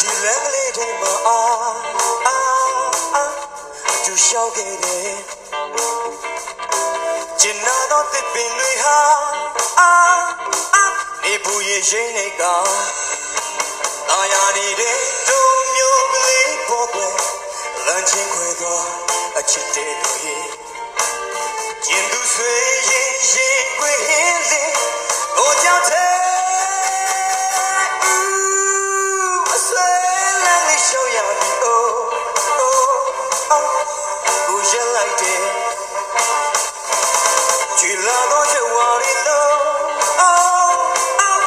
ဒီလမ်းကလေးထဲမှာအာအာအာသူ ရှောက်ခဲ့တယ်ကျင်နာတော့တစ်ပင်တွေဟာအာအာနေဘူးရဲ့ရင်းနေကောင်အာရနေတဲ့ဒုံမျိုးကလေးပေါ်ကွယ်လမ်းချင်းခွဲသွားအချစ်တဲ့လူရဲ့ကျင်သူဆွေရ ကိုရလိုက်တယ်ကြည်လာတော့ချက်ဝါရီလုံး oh oh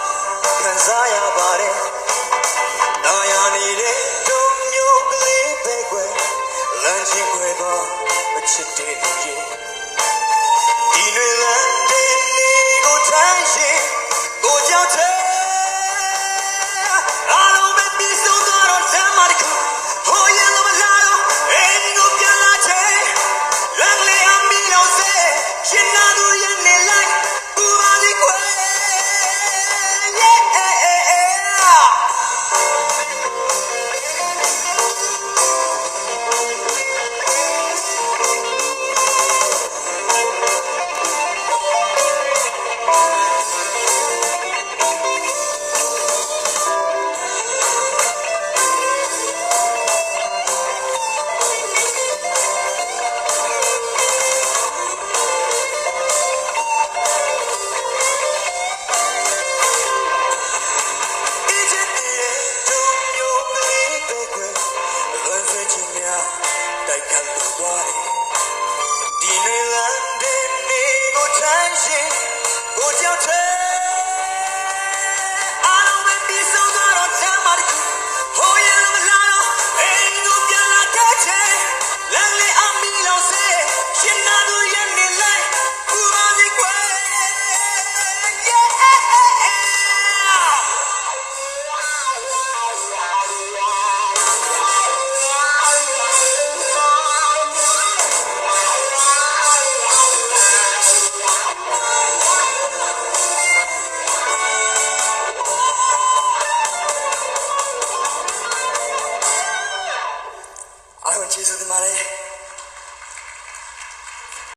ခံစားရပါတယ်တာယာနေတဲ့ဒုံမျိုးကလေးပဲကွယ်လမ်းချင်းခွဲတော့အချစ်တဲ့လူရဲ့ Mare.